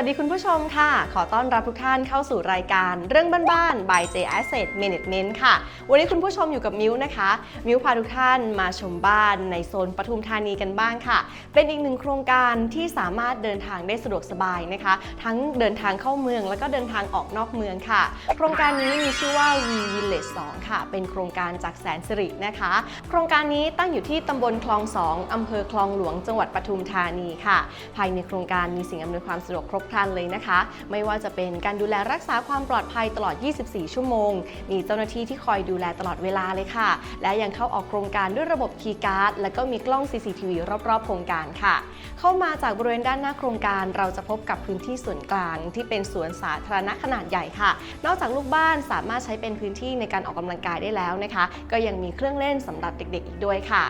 สวัสดีคุณผู้ชมค่ะ ขอต้อนรับทุกท่านเข้าสู่รายการเรื่องบ้านๆ by J Asset Management ค่ะ วันนี้คุณผู้ชมอยู่กับมิวนะคะ มิวพาทุกท่านมาชมบ้านในโซนปทุมธานีกันบ้างค่ะ เป็นอีกหนึ่งโครงการที่สามารถเดินทางได้สะดวกสบายนะคะ ทั้งเดินทางเข้าเมืองแล้วก็เดินทางออกนอกเมืองค่ะ โครงการนี้มีชื่อว่า V Village 2 ค่ะ เป็นโครงการจากแสนสิรินะคะ โครงการนี้ตั้งอยู่ที่ตำบลคลอง 2อำเภอคลองหลวงจังหวัดปทุมธานีค่ะ ภายในโครงการมีสิ่งอำนวยความสะดวกครบครันเลยนะคะ ไม่ว่าจะเป็นการดูแลรักษาความปลอดภัยตลอด 24 ชั่วโมง มีเจ้าหน้าที่ที่คอยดูแลตลอดเวลาเลยค่ะ และยังเข้าออกโครงการด้วยระบบคีย์การ์ดและก็มีกล้อง CCTV รอบๆ โครงการค่ะ เข้ามาจากบริเวณด้านหน้าโครงการ เราจะพบกับพื้นที่ส่วนกลาง ที่เป็นสวนสาธารณะขนาดใหญ่ค่ะ นอกจากลูกบ้านสามารถใช้เป็นพื้นที่ในการออกกำลังกายได้แล้วนะคะ ก็ยังมีเครื่องเล่นสำหรับเด็ก ๆ อีกด้วยค่ะ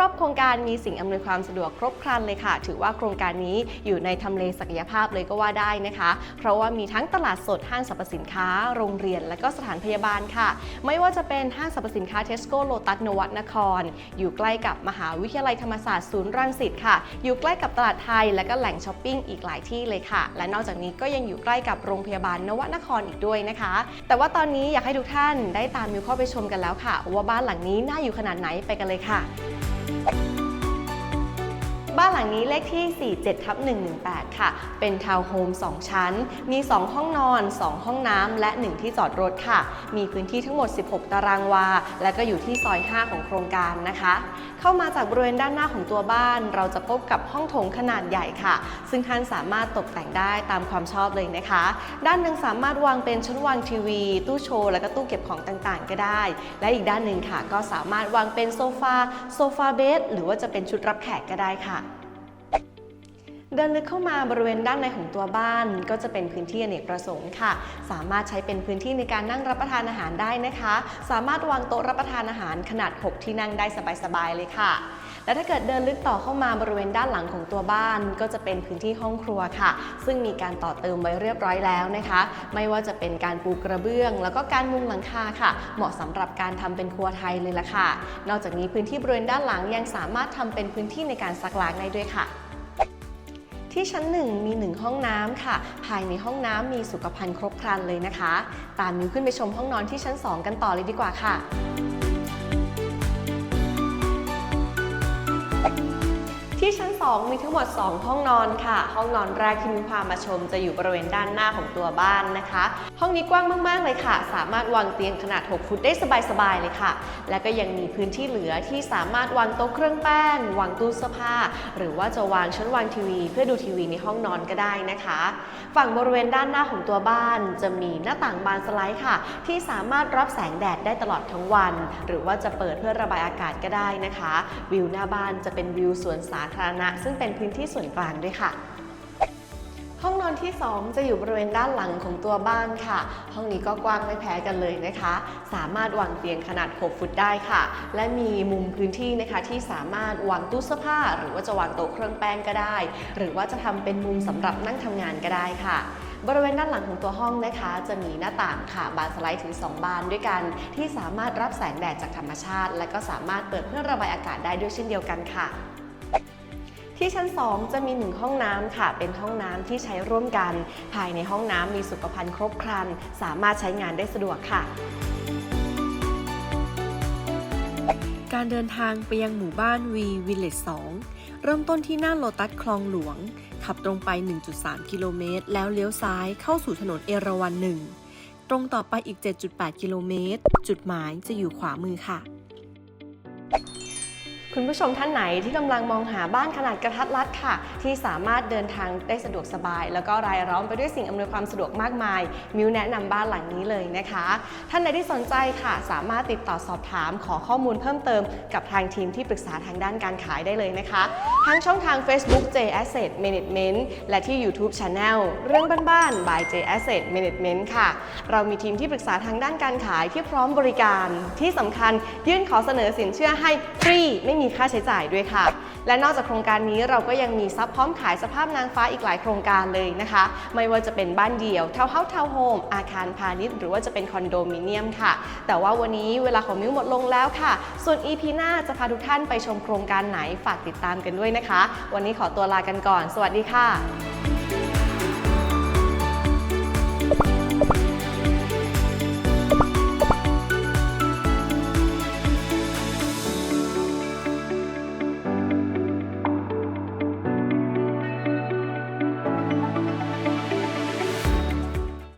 รอบๆ โครงการมีสิ่งอำนวยความสะดวกครบครันเลยค่ะ ถือว่าโครงการนี้อยู่ในทำเลศักยภาพเลยก็ว่าได้นะคะ เพราะว่ามีทั้งตลาดสดห้างสรรพสินค้า โรงเรียน และก็สถานพยาบาลค่ะ ไม่ว่าจะเป็นห้างสรรพสินค้าเทสโก้โลตัสนวัตนคร อยู่ใกล้กับมหาวิทยาลัยธรรมศาสตร์ศูนย์รังสิตค่ะ อยู่ใกล้กับตลาดไทย และก็แหล่งช้อปปิ้งอีกหลายที่เลยค่ะ และนอกจากนี้ก็ยังอยู่ใกล้กับโรงพยาบาลนวนครอีกด้วยนะคะ แต่ว่าตอนนี้อยากให้ทุกท่านได้ตามมิวเข้าไปชมกันแล้วค่ะ ว่าบ้านหลังนี้น่าอยู่ขนาดไหนไปกันเลยค่ะานหลังนี้เลขที่ 47ทับ118 ค่ะ เป็นทาวน์โฮม 2 ชั้น มี 2 ห้องนอน 2 ห้องน้ำ และ 1 ที่จอดรถค่ะ มีพื้นที่ทั้งหมด 16 ตารางวา และก็อยู่ที่ซอย 5 ของโครงการนะคะ เข้ามาจากบริเวณด้านหน้าของตัวบ้าน เราจะพบกับห้องโถงขนาดใหญ่ค่ะ ซึ่งท่านสามารถตกแต่งได้ตามความชอบเลยนะคะ ด้านหนึ่งสามารถวางเป็นชั้นวางทีวี ตู้โชว์ และก็ตู้เก็บของต่างๆ ก็ได้ และอีกด้านหนึ่งค่ะ ก็สามารถวางเป็นโซฟา โซฟาเบดหรือว่าจะเป็นชุดรับแขกก็ได้ค่ะ เดินลึกเข้ามาบริเวณด้านในของตัวบ้าน ก็จะเป็นพื้นที่อเนกประสงค์ค่ะ สามารถใช้เป็นพื้นที่ในการนั่งรับประทานอาหารได้นะคะ สามารถวางโต๊ะรับประทานอาหารขนาด 6 ที่นั่งได้สบายๆเลยค่ะ และถ้าเกิดเดินลึกต่อเข้ามาบริเวณด้านหลังของตัวบ้าน ก็จะเป็นพื้นที่ห้องครัวค่ะ ซึ่งมีการต่อเติมไว้เรียบร้อยแล้วนะคะ ไม่ว่าจะเป็นการปูกระเบื้อง แล้วก็การมุงหลังคาค่ะ เหมาะสำหรับการทำเป็นครัวไทยเลยละค่ะ นอกจากนี้พื้นที่บริเวณด้านหลังยังสามารถทำเป็นพื้นที่ในการซักล้างได้ด้วยค่ะ ที่ชั้น 1 มี 1 ห้องน้ำค่ะ ภายในห้องน้ำมีสุขภัณฑ์ครบครันเลยนะคะ ตามมิวขึ้นไปชมห้องนอนที่ชั้น 2 กันต่อเลยดีกว่าค่ะ ชั้น 2 มีทั้งหมด 2 ห้องนอนค่ะ ห้องนอนแรกที่มิวพามาชม จะอยู่บริเวณด้านหน้าของตัวบ้านนะคะ ห้องนี้กว้างมาก ๆ เลยค่ะ สามารถวางเตียงขนาด 6 ฟุตได้สบาย ๆ เลยค่ะ และก็ยังมีพื้นที่เหลือที่สามารถวางโต๊ะเครื่องแป้ง วางตู้เสื้อผ้า หรือว่าจะวางชั้นวางทีวี เพื่อดูทีวีในห้องนอนก็ได้นะคะ ฝั่งบริเวณด้านหน้าของตัวบ้าน จะมีหน้าต่างบานสไลด์ค่ะ ที่สามารถรับแสงแดดได้ตลอดทั้งวัน หรือว่าจะเปิดเพื่อระบายอากาศก็ได้นะคะ วิวหน้าบ้านจะเป็นวิวสวนสาธารณะซึ่งเป็นพื้นที่ส่วนกลางด้วยค่ะห้องนอนที่ 2 จะอยู่บริเวณด้านหลังของตัวบ้านค่ะ ห้องนี้ก็กว้างไม่แพ้กันเลยนะคะ สามารถวางเตียงขนาด 6 ฟุตได้ค่ะ และมีมุมพื้นที่นะคะที่สามารถวางตู้เสื้อผ้า หรือว่าจะวางโต๊ะเครื่องแป้งก็ได้ หรือว่าจะทำเป็นมุมสำหรับนั่งทำงานก็ได้ค่ะ บริเวณด้านหลังของตัวห้องนะคะ จะมีหน้าต่างค่ะ บานสไลด์ถึง 2 บานด้วยกัน ที่สามารถรับแสงแดดจากธรรมชาติ และก็สามารถเปิดเพื่อระบายอากาศได้ด้วยเช่นเดียวกันค่ะ ที่ชั้น 2 จะมี 1 ห้องน้ำค่ะ เป็นห้องน้ำที่ใช้ร่วมกัน ภายในห้องน้ำมีสุขภัณฑ์ครบครัน สามารถใช้งานได้สะดวกค่ะการเดินทางไปยังหมู่บ้าน V Village 2 เริ่มต้นที่หน้าโลตัสคลองหลวง ขับตรงไป 1.3 กิโลเมตร แล้วเลี้ยวซ้ายเข้าสู่ถนนเอราวัณ1ตรงต่อไปอีก 7.8 กิโลเมตร จุดหมายจะอยู่ขวามือค่ะ คุณผู้ชมท่านไหนที่กำลังมองหาบ้านขนาดกระทัดรัดค่ะ ที่สามารถเดินทางได้สะดวกสบาย แล้วก็รายล้อมไปด้วยสิ่งอำนวยความสะดวกมากมาย มิวแนะนำบ้านหลังนี้เลยนะคะ ท่านใดที่สนใจค่ะ สามารถติดต่อสอบถามขอข้อมูลเพิ่มเติมกับทางทีมที่ปรึกษาทางด้านการขายได้เลยนะคะ ทั้งช่องทาง Facebook J Asset Management และที่ YouTube Channel เรื่องบ้านๆ by J Asset Management ค่ะ เรามีทีมที่ปรึกษาทางด้านการขายที่พร้อมบริการที่สำคัญยื่นขอเสนอสินเชื่อให้ฟรีไม่มีค่าใช้จ่ายด้วยค่ะ และนอกจากโครงการนี้เราก็ยังมีซับพร้อมขายสภาพนางฟ้าอีกหลายโครงการเลยนะคะ ไม่ว่าจะเป็นบ้านเดี่ยวทาวน์เฮาส์ทาวน์โฮมอาคารพาณิชย์หรือว่าจะเป็นคอนโดมิเนียมค่ะ แต่ว่าวันนี้เวลาของมิ้วหมดลงแล้วค่ะ ส่วน EP หน้าจะพาทุกท่านไปชมโครงการไหนฝากติดตามกันด้วยนะคะ วันนี้ขอตัวลากันก่อน สวัสดีค่ะ